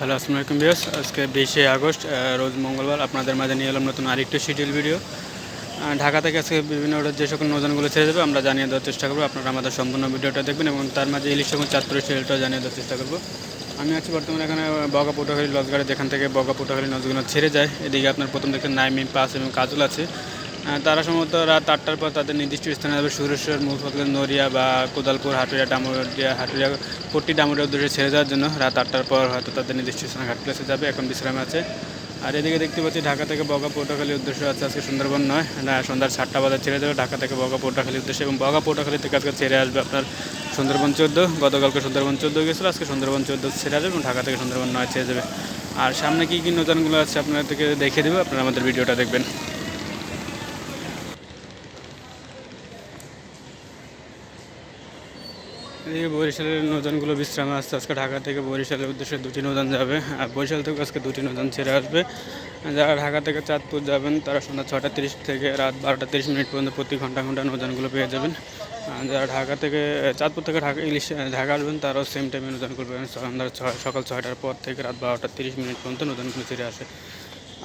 Hello, আসসালামু আলাইকুম বিয়াস আজকে বিশে আগস্ট রোজ মঙ্গলবার আপনাদের মাঝে নিয়ে এলাম নতুন আরেকটু শিডিউল ভিডিও। ঢাকা থেকে আজকে বিভিন্ন যে সকল নৌজানগুলো ছেড়ে যাবে আমরা জানিয়ে দেওয়ার চেষ্টা করব। আপনারা আমাদের সম্পূর্ণ ভিডিওটা দেখবেন এবং তার মাঝে ইলিশ এবং চাঁদপুরের শিডিউলটাও জানিয়ে দেওয়ার চেষ্টা করব। আমি আছি বর্তমানে এখানে বগা পটুয়াখালী লজগাড়ি যেখান থেকে বগা পটুয়াখালী নজগুলো ছেড়ে যায়। এদিকে আপনার প্রথম দেখতে নাইমি পাস এবং কাজল আছে। তারা সম্ভবত রাত আটটার পর তাদের নির্দিষ্ট স্থানে যাবে। সুরেশ্বর মুখপাতলা নড়িয়া বা কোদালপুর, হাটুরিয়া, ডামুরিয়া, হাটুরিয়া পট্টি ডামুরিয়া উদ্দেশ্যে ছেড়ে যাওয়ার জন্য রাত আটটার পর হয়তো তাদের নির্দিষ্ট স্থানে ঘাট প্লেসে যাবে। এখন বিশ্রামে আছে। আর এদিকে দেখতে পাচ্ছি ঢাকা থেকে বগা পটুয়াখালীর উদ্দেশ্য আছে। আজকে সুন্দরবন নয়, না, সন্ধ্যার সাতটা বাজার ছেড়ে যাবে ঢাকা থেকে বগা পটুয়াখালীর উদ্দেশ্যে। এবং বগা পটুয়াখালী থেকে আজকে ছেড়ে আসবে আপনার সুন্দরবন চোদ্দ। গতকালকে সুন্দরবন চোদ্দ গেছিল আজকে সুন্দরবন চোদ্দ ছেড়ে আসবে এবং ঢাকা থেকে সুন্দরবন নয় ছেড়ে যাবে। আর সামনে কী কী নতুনগুলো আছে আপনাদেরকে দেখিয়ে দেবো। আপনারা আমাদের ভিডিওটা দেখবেন। এদিকে বরিশালের নৌজানগুলো বিশ্রামে আসছে। আজকে ঢাকা থেকে বরিশালের উদ্দেশ্যে দুটি নৌজান যাবে। আর বরিশাল থেকে আজকে দুটি নৌজান ছেড়ে আসবে। যারা ঢাকা থেকে চাঁদপুর যাবেন, তারা সন্ধ্যা ছটা তিরিশ থেকে রাত বারোটা তিরিশ মিনিট পর্যন্ত প্রতি ঘণ্টা ঘণ্টা নৌজানগুলো পেয়ে যাবেন। যারা ঢাকা থেকে, চাঁদপুর থেকে ঢাকা, ইলিশ ঢাকা আসবেন, তারাও সেম টাইমে নৌজানগুলো পেবেন সন্ধ্যা সকাল ছয়টার পর থেকে রাত বারোটা তিরিশ মিনিট পর্যন্ত নৌজানগুলো ছেড়ে আসে।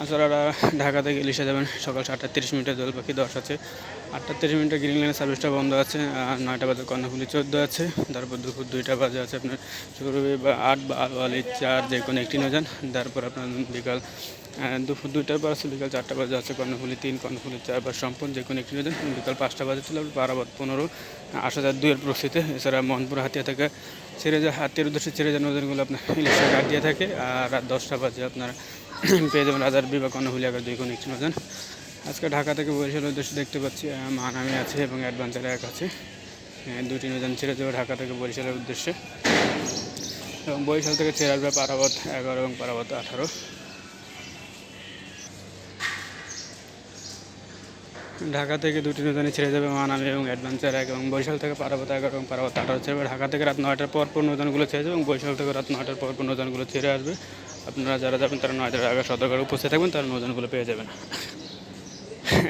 যারা ঢাকা থেকে ইলিশে যাবেন। সকাল সাতটা তিরিশ মিনিটে দোল পাখি দশ আছে। আটটা তিরিশ মিনিটে গ্রিন লাইনের সার্ভিসটা বন্ধ আছে, আর নয়টা বাজে কর্ণফুলি চোদ্দ আছে। তারপর দুপুর দুইটা বাজে আছে আপনার শুক্র বা আট বা আলি চার, যে কোনো একটি নৌযান তারপর আপনার বিকাল দুপুর দুইটার পর আছে, বিকাল চারটা বাজে আছে কর্ণফুলি তিন, কর্ণফুলি চার বা সম্পূর্ণ যে কোনো একটি নৌযান বিকাল পাঁচটা বাজে ছিল বারাবাদ পনেরো। আট হাজার দুইয়ের প্রস্তুতে এছাড়া মনপুর হাতিয়া থেকে ছেড়ে যায় হাতিয়ার উদ্দেশ্যে ছেড়ে যায় নৌযানগুলো আপনার ইলিশা ঘাট দিয়ে থাকে, আর রাত দশটা বাজে আপনার পেয়ে যাবেন রাজার কর্ণফুলি আগার দুই, কোনো নৌযান আজকে ঢাকা থেকে বরিশালের উদ্দেশ্যে দেখতে পাচ্ছি মানামি আছে এবং অ্যাডভেঞ্চার এক আছে। দুটি নৌযান ছেড়ে যাবে ঢাকা থেকে বরিশালের উদ্দেশ্যে। এবং বরিশাল থেকে ছেড়ে আসবে পারাবত এগারো এবং পারাবত আঠারো। ঢাকা থেকে দুটি নৌজানি ছেড়ে যাবে মানামি এবং অ্যাডভেঞ্চার এক এবং বরিশাল থেকে পারাবত এগারো এবং পারাবত আঠারো ছেড়ে। ঢাকা থেকে রাত নয়টার পর পর নৌজানগুলো ছেড়ে যাবে এবং বরিশাল থেকে রাত নয়টার পর পর নৌজানগুলো ছেড়ে আসবে। আপনারা যারা যাবেন তারা নয়টার আগে সতর্ক উপস্থিত থাকবেন, তারা নৌজানগুলো পেয়ে যাবেন।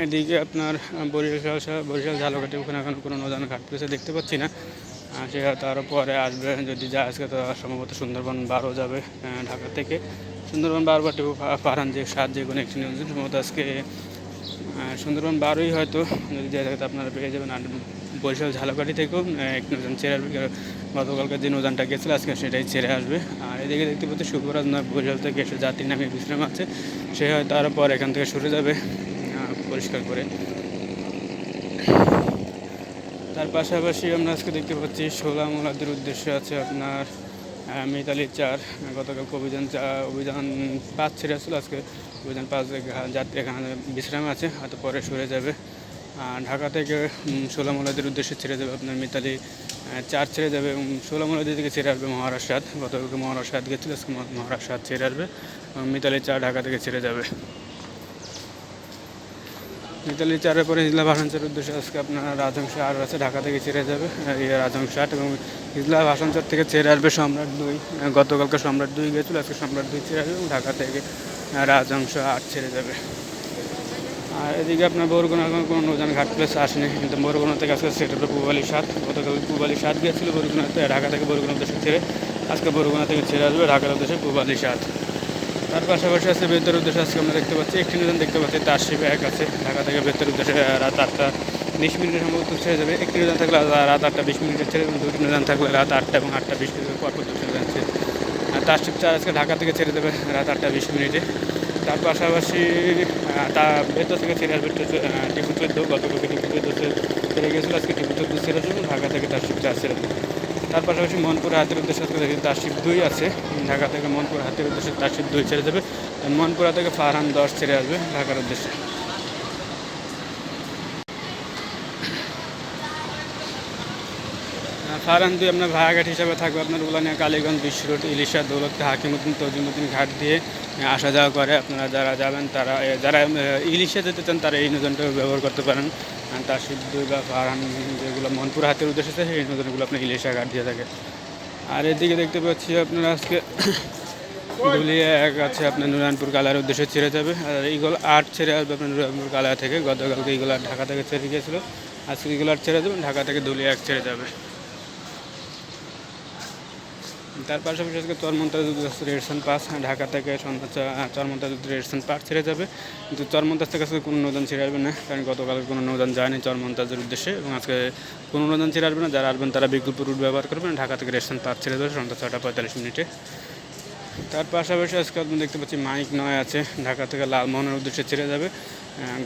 এদিকে আপনার বরিশাল বরিশাল ঝালকাঠি ওখানে এখন কোনো নৌজান ঘাট প্লেসে দেখতে পাচ্ছি না। সে তার পরে আসবে, যদি যায় আজকে তো সম্ভবত সুন্দরবন বারো যাবে ঢাকা থেকে। সুন্দরবন বারো বা টিপু পাহারান যে সাত যে কোনো একটি নৌজান সম্ভবত আজকে সুন্দরবন বারোই হয়তো, যদি যায় থাকে আপনারা পেয়ে যাবেন। আর বরিশাল ঝালকাঠি থেকেও এক নৌজান ছেড়ে আসবে। কারণ গতকালকে যে নৌজানটা গেছিল, আজকে সেটাই ছেড়ে আসবে। এদিকে দেখতে পাচ্ছি শুভরাজ নয় বরিশাল থেকে এসে যাত্রী নামে বিশ্রাম আছে। সে হয়তো তারপর এখান থেকে সরে যাবে। পরিষ্কার করে। তার পাশাপাশি আমরা আজকে দেখতে পাচ্ছি সোলা মোলাদের উদ্দেশ্যে আছে আপনার মিতালি চার। গতকাল অভিযান চা, অভিযান পাঁচ ছেড়ে আসছিল আজকে অভিযান পাঁচ, যাত্রী এখানে বিশ্রামে আছে, হয়তো পরে সরে যাবে। ঢাকা থেকে সোলা মোলাদের উদ্দেশ্যে ছেড়ে যাবে আপনার মিতালি চার ছেড়ে যাবে এবং সোলা মোলাদি থেকে ছেড়ে আসবে মহারাষ্ট্রাত গতকালকে মহারাষ্ট্রাত গেছিল, আজকে মহা- মহারাষ্ট্রাত ছেড়ে আসবে মিতালি চার ঢাকা থেকে ছেড়ে যাবে। মিতালি চারের পরে হিজলা ভাষাঞ্চের উদ্দেশ্যে আজকে আপনার রাজহংস আর আছে, ঢাকা থেকে ছেড়ে যাবে এই রাজহংস আট এবং হিজলা ভাষাঞ্চর থেকে ছেড়ে আসবে সম্রাট দুই। গতকালকে সম্রাট দুই গেছিল, আজকে সম্রাট দুই ছেড়ে আসবে এবং ঢাকা থেকে রাজহংস আট ছেড়ে যাবে। আর এদিকে আপনার বরগুনা এখন কোনো নৌজান ঘাট প্লেস আসেনি। কিন্তু বরগুনা থেকে আজকে সেট হবে পুবালি সাত। গতকাল পুবালি সাত গিয়েছিল বরগুনাতে, ঢাকা থেকে বরগুনা উদ্দেশ্যে ছেড়ে আজকে বরগুনা থেকে ছেড়ে আসবে ঢাকার উদ্দেশ্যে পুবালি সাত। তার পাশাপাশি আছে বেতের উদ্দেশ্যে আজকে আমরা দেখতে পাচ্ছি, একটি নতুন দেখতে পাচ্ছি, তার শিবে এক আছে। ঢাকা থেকে বেতের উদ্দেশ্যে রাত আটটা বিশ মিনিটের সম্ভবত ছেড়ে যাবে। একটি নতুন থাকলে রাত আটটা বিশ মিনিটের ছেড়ে এবং দুটি নতুন থাকলে রাত আটটা এবং আটটা বিশ মিনিটের পর পর দুটি ছেড়ে আর তার শিব চার আজকে ঢাকা থেকে ছেড়ে দেবে রাত আটটা বিশ মিনিটে। তার পাশাপাশি তা ভেতর থেকে ছেড়ে আসবে টিপু চোদ্দ, গতকালকে টিপু চোদ্দ ছেড়ে গেছিল, আজকে টিপু চোদ্দ ছেড়ে যাবে ঢাকা থেকে তার শিব চার ছেড়ে তার পাশাপাশি মনপুর হাতের উদ্দেশ্যে তার তারশিপ দুই আছে। ঢাকা থেকে মনপুর হাতের উদ্দেশ্যে তার শিব দুই ছেড়ে যাবে। মনপুরা থেকে ফারহান দশ ছেড়ে আসবে, ঢাকার উদ্দেশ্যে। ফারহান দুই আপনার ভাড়াঘাট হিসাবে থাকবে। আপনার উলানিয়া কালীগঞ্জ বিশ্ব রোড ইলিশা দৌলত হাকিমুদ্দিন তজিমুদ্দিন ঘাট দিয়ে আসা যাওয়া করে। আপনারা যারা যাবেন তারা যারা ইলিশে যেতে চান তারা এই নদনটা ব্যবহার করতে পারেন। তার দুই বা ফারহান যেগুলো মনপুর হাতের উদ্দেশ্যে আছে, সেই নদনগুলো আপনার ইলিশা ঘাট দিয়ে থাকে। আর এদিকে দেখতে পাচ্ছি আপনারা আজকে দুলিয়া এক আছে আপনার নুরানপুর কালার উদ্দেশ্যে ছেড়ে যাবে। আর এইগুলো আট ছেড়ে আসবে আপনার নুরানপুর কালার থেকে। গতকালকে এইগুলো ঢাকা থেকে ছেড়ে গিয়েছিল। আজকে এইগুলো আট ছেড়ে দেবেন ঢাকা থেকে দুলিয়া এক ছেড়ে যাবে। তার পাশাপাশি আজকে চরমন্তাজ রেডসন পাস ঢাকা থেকে চরমন্তাজ রেডসন পাস ছেড়ে যাবে। কিন্তু চরমন্তাজ থেকে আজকে কোনো নৌদান ছেড়ে আসবে না, কারণ গতকাল কোনো নৌদান যায়নি চরমন্তাজের উদ্দেশ্যে, এবং আজকে কোনো নৌদান ছেড়ে আসবে না। যারা আসবেন তারা বিকল্প রুট ব্যবহার করবেন, ঢাকা থেকে রেডসন পাস ছেড়ে যাবে সন্ধ্যা ছটা পঁয়তাল্লিশ মিনিটে। তার পাশাপাশি আজকে আপনি দেখতে পাচ্ছি মানিক নয় আছে, ঢাকা থেকে লালমোহনের উদ্দেশ্যে ছেড়ে যাবে।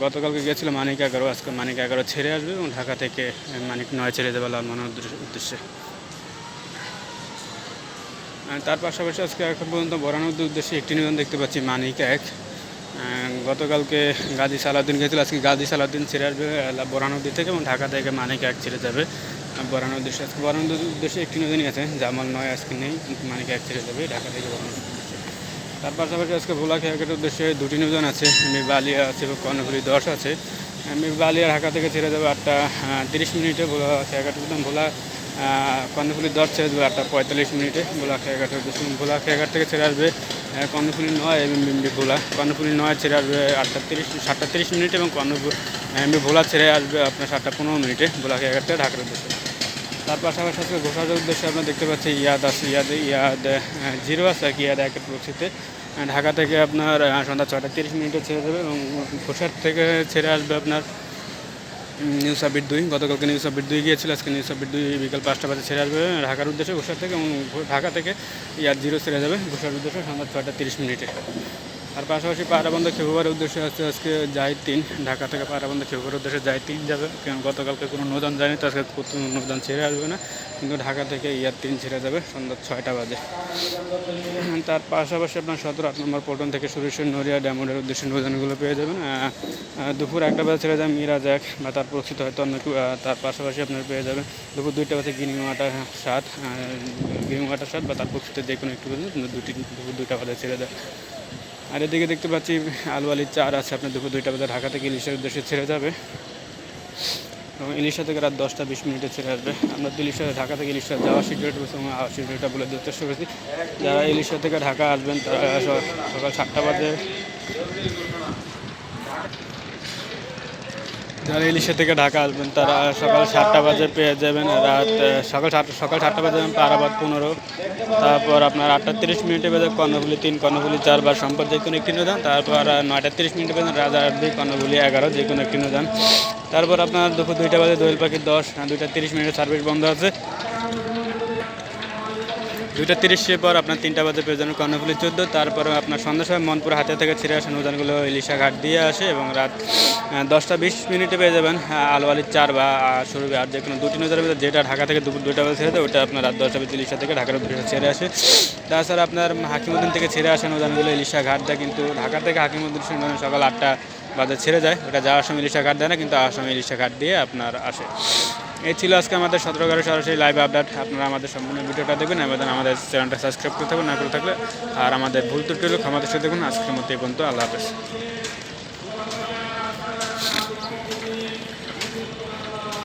গতকালকে গিয়েছিল মানিক এগারো, আজকে মানিক এগারো ছেড়ে আসবে এবং ঢাকা থেকে মানিক নয় ছেড়ে যাবে লালমোহনের উদ্দেশ্যে- তার পাশাপাশি আজকে এখন পর্যন্ত বরানোর উদ্দেশ্যে একটি নিবেদন দেখতে পাচ্ছি, মানিক এক। গতকালকে গাজী সালাউদ্দিন গেছিল আজকে গাজী সালাউদ্দিন ছেড়ে আসবে বরানদী থেকে এবং ঢাকা থেকে মানিক এক ছেড়ে যাবে। বরানোর উদ্দেশ্যে আজকে বরানোর উদ্দেশ্যে একটি নদী আছে, জামাল নয় আজকে নেই, মানিক এক ছেড়ে যাবে ঢাকা থেকে বরানোর উদ্দেশ্যে। তার পাশাপাশি আজকে ভোলা খেয়াঘাটের উদ্দেশ্যে দুটি নিবেদন আছে বালিয়া আছে এবং কর্ণফুলি দশ আছে। বালিয়া ঢাকা থেকে ছেড়ে যাবে আটটা তিরিশ মিনিটে ভোলা উদ্যান ভোলা কর্ণফুলি দশ ছেড়ে দেবে আটটা পঁয়তাল্লিশ মিনিটে ভোলা এবং ভোলা খেয়াঘাট থেকে ছেড়ে আসবে কর্ণফুলি নয় এবং এমবি ভোলা। কর্ণফুলি নয় ছেড়ে আসবে আটটা তিরিশ, সাতটা তিরিশ মিনিট এবং কর্ণফুলি এমবি ভোলা ছেড়ে আসবে আপনার সাতটা পনেরো মিনিটে ভোলা খেয়াঘাট থেকে ঢাকার উদ্দেশ্যে। তার পাশাপাশি আজকে ঘোষার উদ্দেশ্যে আপনারা দেখতে পাচ্ছি ইয়াদ আছে, ইয়াদ ইয়াদ জিরো আছে, আর কি ইয়াদ একের প্রক্সিতে ঢাকা থেকে আপনার সন্ধ্যা ছটা তিরিশ মিনিটে ছেড়ে দেবে এবং ঘোষার থেকে ছেড়ে আসবে আপনার নিউ সাবিট দুই, গতকালকে নিউ সাবিট দুই গিয়েছিল, আজকে নিউ সাবিট দুই বিকাল পাঁচটা বাজে ছেড়ে আসবে ঢাকার উদ্দেশ্যে, ঘোষার থেকে এবং ঢাকা থেকে ইয়ার জিরো ছেড়ে যাবে, ঘোষার উদ্দেশ্যে সন্ধ্যা ছটা তিরিশ মিনিটে। আর পাশাপাশি পাহারাবন্ধ খেপুবার উদ্দেশ্যে আছে আজকে যাই তিন। ঢাকা থেকে পাহারাবন্ধ খেপুবার উদ্দেশ্যে যাই তিন যাবে। কারণ গতকালকে কোনো নৌদান যায়নি তো আজকে নৌদান ছেড়ে আসবে না। কিন্তু ঢাকা থেকে ইয়ার তিন ছেড়ে যাবে সন্ধ্যা ছয়টা বাজে। তার পাশাপাশি আপনার সতেরো আট নম্বর পল্টন থেকে সুরেশ্বর নড়িয়া ড্যামোডের উদ্দেশ্যে নৌদানগুলো পেয়ে যাবেন। দুপুর একটা বাজে ছেড়ে যাবে মিরাজ এক, বা তার প্রস্তুত হয়তো অন্য তার পাশাপাশি আপনার পেয়ে যাবেন দুপুর দুইটা বাজে ওয়াটার সাত ওয়াটার সাত, বা তার প্রস্তুত যে কোনো একটু দুটি, দুপুর দুইটা বাজে ছেড়ে দেয়। আর এদিকে দেখতে পাচ্ছি আলু আলির চার আছে, আপনার দুপুর দুইটা বাজে, ঢাকা থেকে ইলিশের উদ্দেশ্যে ছেড়ে যাবে। এবং ইলিশা থেকে রাত দশটা বিশ মিনিটে ছেড়ে আসবে। আমরা তো ইলিশা ঢাকা থেকে ইলিশা যাওয়ার শিডিউলটা বসে এবং আওয়ার বলে দিতে চেষ্টা করেছি। যারা ইলিশা থেকে ঢাকা আসবেন, তারা সকাল সাতটা বাজে। যারা ইলিশা থেকে ঢাকা আসবেন, তারা সকাল সাতটা বাজে পেয়ে যাবেন, রাত সকাল সাতটা সকাল সাতটা বাজে যাবেন পারাবাদ পনেরো। তারপর আপনার আটটা তিরিশ মিনিটে বেজে কর্ণফুলি তিন, কর্ণফুলি চার বা সম্পদ যে কোনো একটি নদান তারপর নয়টা তিরিশ মিনিটে বেজে রাজা দুই কর্ণফুলি এগারো, যে কোনো একটি নদান তারপর আপনার দুপুর দুইটা বাজে দোয়েল পাখি দশ দুইটা তিরিশ মিনিটে সার্ভিস বন্ধ আছে। দুইটা তিরিশের পর আপনার তিনটা বাজে পেয়ে যাবেন কর্ণফুলি চোদ্দ তারপরে আপনার সন্ধ্যা সময় মনপুর হাতে থেকে ছেড়ে আসে নৌজানগুলো ইলিশা ঘাট দিয়ে আসে এবং রাত দশটা বিশ মিনিটে পেয়ে যাবেন আহ, আলু চার বা সরবি আর যে কোনো দুটি নৌজানের ভিতরে যেটা ঢাকা থেকে দুপুর দুইটা বাজে ছেড়ে দেয় ওটা আপনার রাত দশটা বিশ ইলিশা থেকে ঢাকার উদ্দেশ্যে ছেড়ে আসে। তাছাড়া আপনার হাকিমুদ্দিন থেকে ছেড়ে আসে নৌজানগুলো ইলিশা ঘাট দেয় কিন্তু ঢাকা থেকে হাকিমুদ্দিন সকাল আটটা বাজে ছেড়ে যায়। ওটা যাওয়ার সময় ইলিশা ঘাট দেয় না কিন্তু আসার সময় ইলিশা ঘাট দিয়ে আপনার আসে। এই ছিল আজকে আমাদের সতেরো এগারো সরাসরি লাইভ আপডেট আপনারা আমাদের সম্পূর্ণ ভিডিওটা দেখবেন এবং আমাদের চ্যানেলটা সাবস্ক্রাইব করতে থাকবেন না করে থাকলে আর আমাদের ভুল ত্রুটি হলে ক্ষমা দেখুন। আজকের মতো এই পর্যন্ত, আল্লাহ হাফেজ।